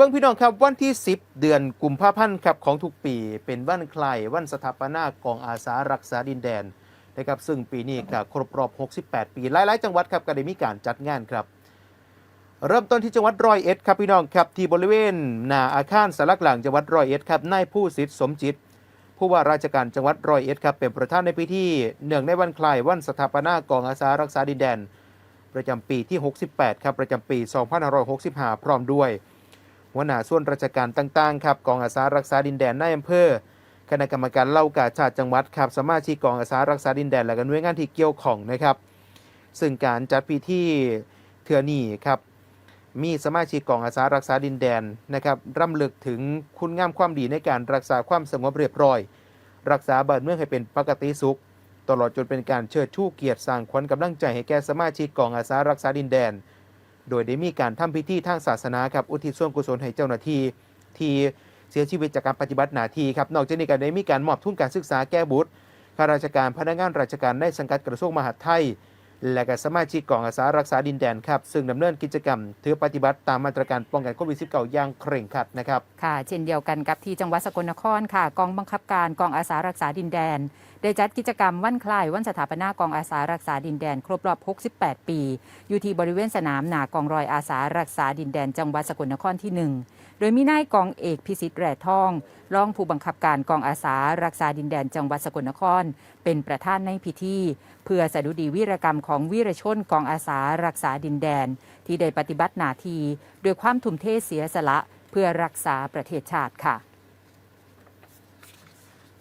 เบิ่งพี่น้องครับวันที่ 10 เดือนกุมภาพันธ์ครับของทุกปี เป็นวันคลายวันสถาปนากองอาสารักษาดินแดนนะครับซึ่งปีนี้ก็ครบรอบ 68 ปี หลาย ๆ จังหวัดครับก็ได้มีการจัดงานครับ เริ่มต้นที่จังหวัดร้อยเอ็ดครับพี่น้องครับที่บริเวณหน้าอาคารสลักหลังจังหวัดร้อยเอ็ดครับนายผู้สิทธิ์สมจิต ผู้ว่าราชการจังหวัดร้อยเอ็ดครับเป็นประธานในพิธีเนื่องในวันคล้ายวันสถาปนากองอาสารักษาดินแดน ประจำปีที่ 68 ครับประจำปี 2565 พร้อมด้วย หัวหน้าส่วนราชการต่างๆครับกองอาสารักษาดินแดนในอำเภอคณะกรรมการเล่ากาชาติจังหวัดครับสมาชิกกองอาสารักษาดินแดนและก็หน่วยงานที่เกี่ยวข้องนะครับ ซึ่งการจัดพิธีเทือนีครับมีสมาชิกกองอาสารักษาดินแดนนะครับร่ำลึกถึงคุณงามความดีในการรักษาความสงบเรียบร้อย รักษาบ้านเมืองให้เป็นปกติสุข ตลอดจนเป็นการเชิดชูเกียรติสร้างขวัญกำลังใจให้แก่สมาชิกกองอาสารักษาดินแดน โดยได้มีการทำพิธีทางศาสนาครับอุทิศส่วนกุศลให้เจ้าหน้าที่ที่เสียชีวิตจากการปฏิบัติหน้าที่ครับนอกจากนี้ก็ได้มีการมอบทุนการศึกษาแก่บุตรข้าราชการพนักงานราชการในสังกัดกระทรวงมหาดไทย และก็สมาชิกกองอาสารักษาดินแดนครับ ซึ่งดำเนินกิจกรรม ถือปฏิบัติตามมาตรการป้องกันโควิด -19 อย่างเคร่งครัดนะครับ ค่ะ เช่นเดียวกันกับที่จังหวัดสกลนครค่ะ กองบังคับการกองอาสารักษาดินแดน ได้จัดกิจกรรมวันคล้ายวันสถาปนากองอาสารักษาดินแดน ครบรอบ 68 ปี อยู่ที่บริเวณสนามหนากองรอยอาสารักษาดินแดน จังหวัดสกลนครที่ 1 โดยมีนายกองเอกพิสิทธิ์แร่ทอง รองผู้บังคับการกองอาสารักษาดินแดน จังหวัดสกลนคร เป็นประธานในพิธี เพื่อสดุดีวีรกรรมของของวีรชนกองอาสารักษาดินแดน ที่ได้ปฏิบัติหน้าที่ด้วยความทุ่มเทเสียสละเพื่อรักษาประเทศชาติค่ะ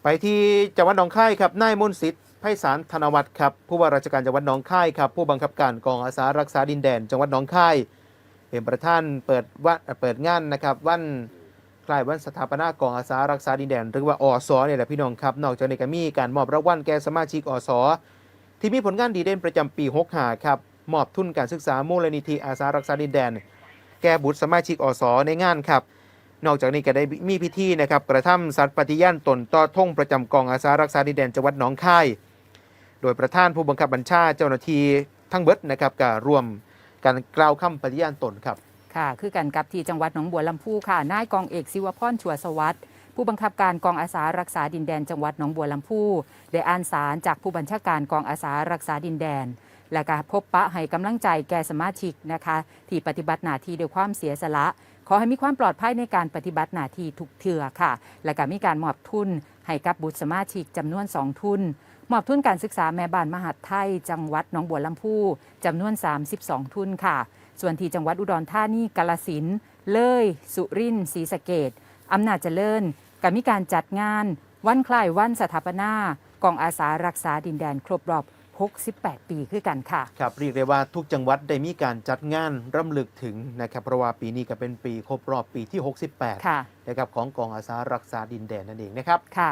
ไปที่จังหวัดหนองคายครับนายมนสิทธิ์ไพศาลธนวัฒน์ครับผู้ว่าราชการจังหวัดหนองคายครับผู้บังคับการกองอาสารักษาดินแดน จังหวัดหนองคายเป็นประธานเปิดวันเปิดงานนะครับวันคล้ายวันสถาปนากองอาสารักษาดินแดน หรือว่าอสเนี่ยแหละพี่น้องครับ นอกจากนี้ก็มีการมอบรางวัลแก่สมาชิกอส ที่มีผลงานดีเด่นประจำปี65ครับมอบทุนการศึกษามูลนิธิอาสารักษาดินแดน แก่บุตรสมาชิกอสในงานครับ นอกจากนี้ก็ได้มีพิธีนะครับกระทำสัตว์ปฏิญาณตนต่อธงประจำกองอาสารักษาดินแดนจังหวัดหนองคาย โดยประธานผู้บังคับบัญชาเจ้าหน้าที่ทั้งเบิดนะครับก็ร่วมการกล่าวคำปฏิญาณตนครับค่ะ คือกันกับที่จังหวัดหนองบัวลำพูค่ะ นายกองเอกศิวพรชัวสวัสดิ์ ผู้บังคับการกองอาสารักษาดินแดนจังหวัดหนองบัวลำพูได้อ่านสารจากผู้บัญชาการกองอาสารักษาดินแดน และก็พบปะให้กำลังใจแก่สมาชิกนะคะที่ปฏิบัติหน้าที่ด้วยความเสียสละขอให้มีความปลอดภัยในการปฏิบัติหน้าที่ทุกเทือค่ะ และก็มีการมอบทุน ให้กับบุตรสมาชิกจำนวน2ทุน มอบทุนการศึกษาแม่บ้านมหาดไทย จังหวัดหนองบัวลำพูจำนวน 32 ทุนค่ะ ส่วนที่จังหวัดอุดรธานีกาลสินเลย สุรินทร์ศรีสะเกดอำนาจเจริญ ก็มีการจัดงาน วันคล้ายวันสถาปนากองอาสารักษาดินแดนครบรอบ 68 ปีคือกันค่ะ ครับเรียกได้ว่าทุกจังหวัดได้มีการจัดงานรำลึกถึงนะครับเพราะว่าปีนี้ก็เป็นปีครบรอบปีที่ 68 ค่ะ นะครับของกองอาสารักษาดินแดนนั่นเองนะครับ ค่ะ